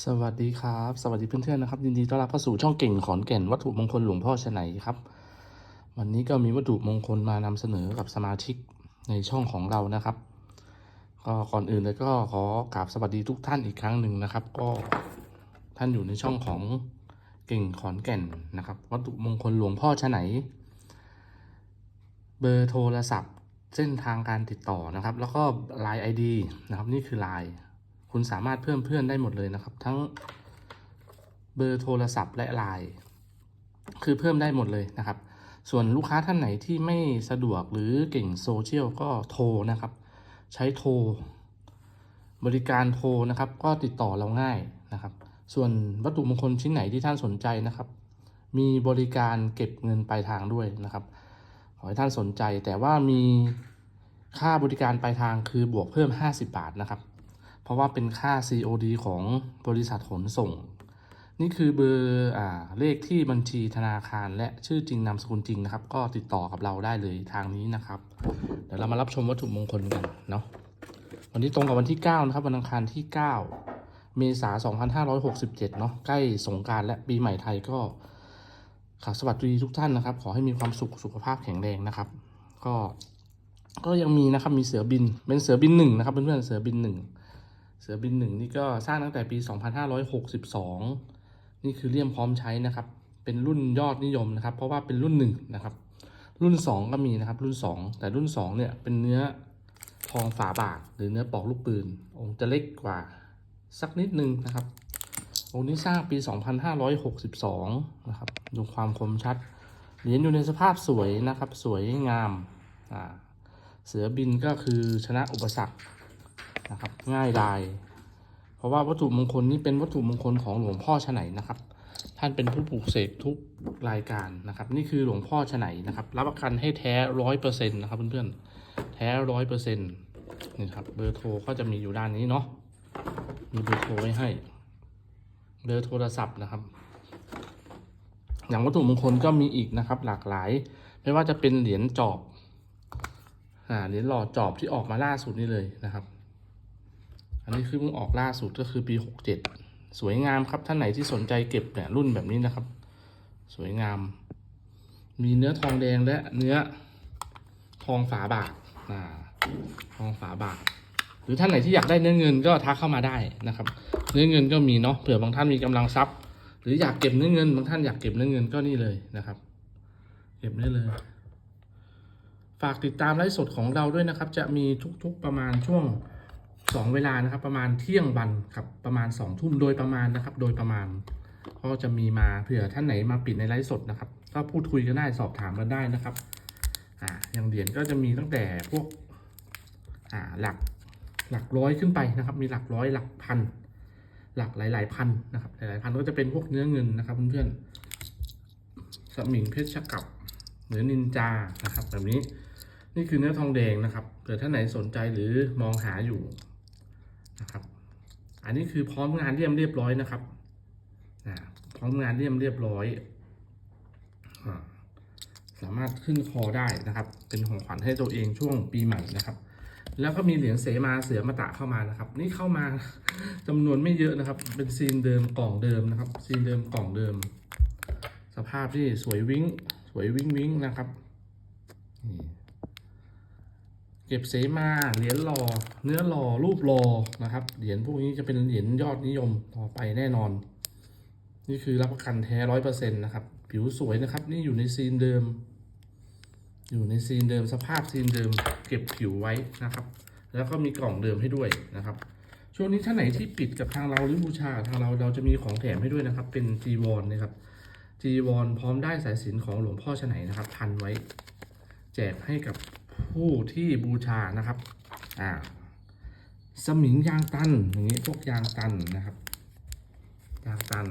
สวัสดีครับ สวัสดีเพื่อนๆนะครับ ยินดีต้อนรับเข้าสู่ช่องเก่งขอนแก่นวัตถุมงคลหลวงพ่อชะไหนครับ วันนี้ก็มีวัตถุมงคลมานำเสนอกับสมาชิกในช่องของเรานะครับ ก็ก่อนอื่นเลยก็ขอกราบสวัสดีทุกท่านอีกครั้งหนึ่งนะครับ ก็ท่านอยู่ในช่องของเก่งขอนแก่นนะครับ วัตถุมงคลหลวงพ่อชะไหนเบอร์โทรศัพท์ เส้นทางการติดต่อนะครับ แล้วก็ Line ID นะครับ นี่คือ Line คุณสามารถเพิ่มเพื่อนได้หมดเลยนะครับ ทั้งเบอร์โทรศัพท์และ Line คือเพิ่มได้หมดเลยนะครับ ส่วนลูกค้าท่านไหนที่ไม่สะดวกหรือเก่งโซเชียลก็โทรนะครับ ใช้โทร บริการโทรนะครับ ก็ติดต่อเราง่ายนะครับ ส่วนวัตถุมงคลชิ้นไหนที่ท่านสนใจนะครับ มีบริการเก็บเงินปลายทางด้วยนะครับขอให้ท่านสนใจแต่ว่ามีค่าบริการปลายทางคือบวกเพิ่ม 50 บาทนะครับ ราะว่าเป็นค่า COD ของบริษัทขนส่ง นี่คือเบอร์อ่าเลขที่บัญชีธนาคาร และชื่อจริงนามสกุลจริงนะครับ ก็ติดต่อกับเราได้เลยทางนี้นะครับ เดี๋ยวเรามารับชมวัตถุมงคลกันเนาะวันนี้ตรงกับวันที่ 9 นะครับ วันอังคารที่ 9 เมษายน2567 เนาะใกล้สงกรารและปีใหม่ไทยก็ขอสวัสดีทุกท่านนะครับ ขอให้มีความสุขสุขภาพแข็งแรงนะครับ ก็ก็ยังมีนะครับมีเสือบินเป็นเสือบินหนึ่งนะครับเพื่อนๆเสือบินหนึ่ง เสือบินหนึ่งนี่ก็สร้างตั้งแต่ปี 2562 นี่คือเลี่ยมพร้อมใช้นะครับ เป็นรุ่นยอดนิยมนะครับ เพราะว่าเป็นรุ่นหนึ่งนะครับ รุ่น 2 ก็มีนะครับ รุ่น 2 แต่รุ่น 2 เนี่ยเป็นเนื้อทองฝาบาทหรือเนื้อปอกลูกปืน องค์จะเล็กกว่าสักนิดนึงนะครับ องค์นี้สร้างปี 2562 นะครับ ดูความคมชัด เหรียญอยู่ในสภาพสวยนะครับ สวยงาม เสือบินก็คือชนะอุปสรรค นะครับ ง่ายดาย เพราะว่าวัตถุมงคลนี้เป็นวัตถุมงคลของหลวงพ่อฉไนนะครับ ท่านเป็นผู้ปลูกเสกทุกรายการนะครับ นี่คือหลวงพ่อฉไนนะครับ รับประกันให้แท้ร้อยเปอร์เซ็นต์นะครับเพื่อนๆ แท้ร้อยเปอร์เซ็นต์นี่ครับ เบอร์โทรก็จะมีอยู่ด้านนี้เนาะ มีเบอร์โทรไว้ให้ เบอร์โทรศัพท์นะครับ อย่างวัตถุมงคลก็มีอีกนะครับ หลากหลาย ไม่ว่าจะเป็นเหรียญจอบอ่าเหรียญหล่อจอบที่ออกมาล่าสุดนี่เลยนะครับ อันนี้คือเพิ่งออกล่าสุดก็คือปีหกเจ็ดสวยงามครับ ท่านไหนที่สนใจเก็บเนี่ยรุ่นแบบนี้นะครับ สวยงาม มีเนื้อทองแดงและเนื้อทองฝาบาทอ่าทองฝาบาท หรือท่านไหนที่อยากได้เนื้อเงินก็ทักเข้ามาได้นะครับ เนื้อเงินก็มีเนาะเผื่อบางท่านมีกำลังทรัพย์ หรืออยากเก็บเนื้อเงิน บางท่านอยากเก็บเนื้อเงินก็นี่เลยนะครับ เก็บได้เลย ฝากติดตามไลฟ์สดของเราด้วยนะครับ จะมีทุกๆประมาณช่วง 2 เวลานะครับ ประมาณเที่ยงวันครับประมาณ2ทุ่มโดยประมาณนะครับ โดยประมาณก็จะมีมาเผื่อท่านไหนมาปิดในไลฟ์สดนะครับ ก็พูดคุยกันได้สอบถามกันได้นะครับอ่าอย่างเหรียญก็จะมีตั้งแต่พวกอ่าหลักหลักร้อยขึ้นไปนะครับ มีหลักร้อยหลักพัน หลักหลาย ๆ พันนะครับ หลายๆพันก็จะเป็นพวกเนื้อเงินนะครับเพื่อนๆสมิงเพชรกับหรือนินจานะครับ แบบนี้นี่คือเนื้อทองแดงนะครับเผื่อท่านไหนสนใจหรือมองหาอยู่ อันนี้คือพร้อมงานเรียมเรียบร้อยนะครับพร้อมงานเรียมเรียบร้อยสามารถขึ้นคอได้นะครับ เป็นของขวัญให้ตัวเองช่วงปีใหม่นะครับ แล้วก็มีเหรียญเสมาเสือมาตะเข้ามานะครับ นี่เข้ามาจำนวนไม่เยอะนะครับ เป็นซีนเดิมกล่องเดิมนะครับ ซีนเดิมกล่องเดิม สภาพที่สวยวิ้งสวยวิ้งวิ้งนะครับนี่ เก็บเสมาเหรียญหล่อเนื้อหล่อรูปหล่อนะครับเหรียญพวกนี้จะเป็นเหรียญยอดนิยมต่อไปแน่นอน นี่คือรับประกันแท้ร้อยเปอร์เซ็นต์นะครับ ผิวสวยนะครับ นี่อยู่ในซีนเดิม อยู่ในซีนเดิมสภาพซีนเดิม เก็บผิวไว้นะครับ แล้วก็มีกล่องเดิมให้ด้วยนะครับ ช่วงนี้ท่านไหนที่ปิดกับทางเราหรือบูชาทางเราเราจะมีของแถมให้ด้วยนะครับ เป็นจีวรนะครับจีวรพร้อมได้สายสิญจนของหลวงพ่อชไหนนะครับพันไว้ แจกให้กับ ผู้ที่บูชานะครับ อ่า สมิงยางตันอย่างนี้พวกยางตันนะครับ ยางตัน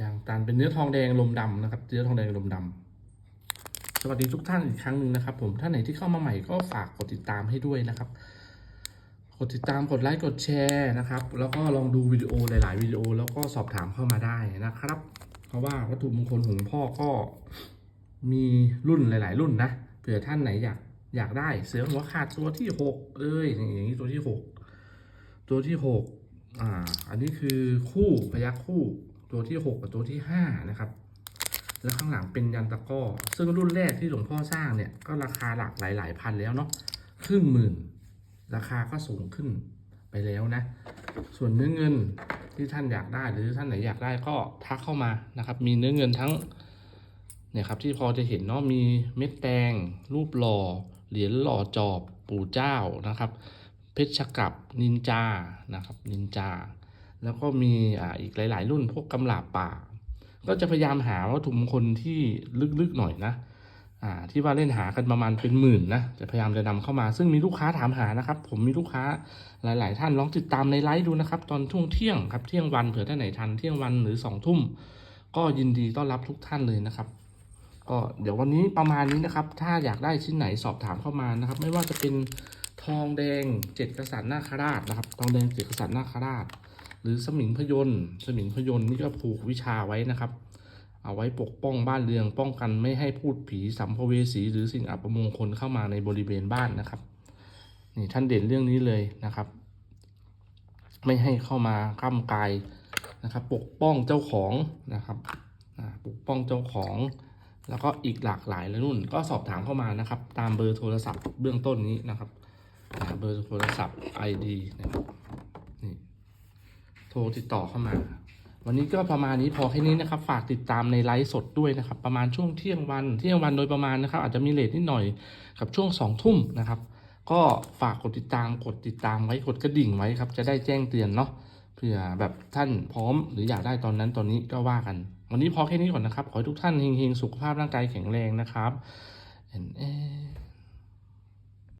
ยางตันเป็นเนื้อทองแดงลมดำนะครับ เนื้อทองแดงลมดำสวัสดีทุกท่านอีกครั้งหนึ่งนะครับ ผมท่านไหนที่เข้ามาใหม่ก็ฝากกดติดตามให้ด้วยนะครับกดติดตามกดไลค์กดแชร์นะครับ แล้วก็ลองดูวิดีโอหลาย ๆ วิดีโอแล้วก็สอบถามเข้ามาได้นะครับ เพราะว่าวัตถุมงคลของหลวงพ่อก็ มีรุ่นหลาย ๆ รุ่นนะเผื่อท่านไหนอยากอยากได้เสือหัวขาดตัวที่หกเอ้ยอย่างนี้ตัวที่หกตัวที่หกอ่าอันนี้คือคู่พยัคฆ์คู่ตัวที่หกกับตัวที่ห้านะครับ แล้วข้างหลังเป็นยันตะก้อซึ่งรุ่นแรกที่หลวงพ่อสร้างเนี่ยก็ราคาหลักหลาย ๆ พันแล้วเนาะครึ่งหมื่น ราคาก็สูงขึ้นไปแล้วนะ ส่วนเนื้อเงินที่ท่านอยากได้หรือท่านไหนอยากได้ก็ทักเข้ามานะครับ มีเนื้อเงินทั้ง นี่ยครับที่พอจะเห็นเนาะมีเม็ดแดง รูปหล่อ เหรียญหล่อจอบ ปู่เจ้านะครับ เพชรกับนินจานะครับนินจา แล้วก็มีอ่าอีกหลาย ๆ รุ่นพวกกำลาป่า ก็จะพยายามหาวัตถุมงคลที่ลึก ๆ หน่อยนะอ่าที่ว่าเล่นหากันประมาณเป็นหมื่นนะจะพยายามจะนำเข้ามา ซึ่งมีลูกค้าถามหานะครับ ผมมีลูกค้าหลาย ๆ ท่านลองติดตามในไลฟ์ดูนะครับ ตอนช่วงเที่ยงครับเที่ยงวันเผื่อท่านไหนทันเที่ยงวันหรือสองทุ่มก็ยินดีต้อนรับทุกท่านเลยนะครับ ก็เดี๋ยววันนี้ประมาณนี้นะครับ ถ้าอยากได้ชิ้นไหนสอบถามเข้ามานะครับ ไม่ว่าจะเป็นทองแดงเจ็ดกษัตริย์นาคราชนะครับ ทองแดงเจ็ดกษัตริย์นาคราช หรือสมิงพยนต์สมิงพยนต์นี่ก็ผูกวิชาไว้นะครับ เอาไว้ปกป้องบ้านเรือนป้องกันไม่ให้พูดผีสัมภเวสีหรือสิ่งอัปมงคลเข้ามาในบริเวณบ้านนะครับนี่ท่านเด่นเรื่องนี้เลยนะครับ ไม่ให้เข้ามาก้ำกายนะครับ ปกป้องเจ้าของนะครับปกป้องเจ้าของ แล้วก็อีกหลากหลายเลยนุ่น ก็สอบถามเข้ามานะครับ ตามเบอร์โทรศัพท์เบื้องต้นนี้นะครับเบอร์โทรศัพท์ ID นะครับนี่โทรติดต่อเข้ามา วันนี้ก็ประมาณนี้พอแค่นี้นะครับ ฝากติดตามในไลฟ์สดด้วยนะครับ ประมาณช่วงเที่ยงวันเที่ยงวันโดยประมาณนะครับ อาจจะมีเลทนิดหน่อยกับช่วงสองทุ่มนะครับ ก็ฝากกดติดตามกดติดตามไว้กดกระดิ่งไว้ครับ จะได้แจ้งเตือนเนาะเผื่อแบบท่านพร้อมหรืออยากได้ตอนนั้นตอนนี้ก็ว่ากัน วันนี้พอแค่นี้ก่อนนะครับ ขอให้ทุกท่านเฮงๆ สุขภาพร่างกายแข็งแรงนะครับ and, eh,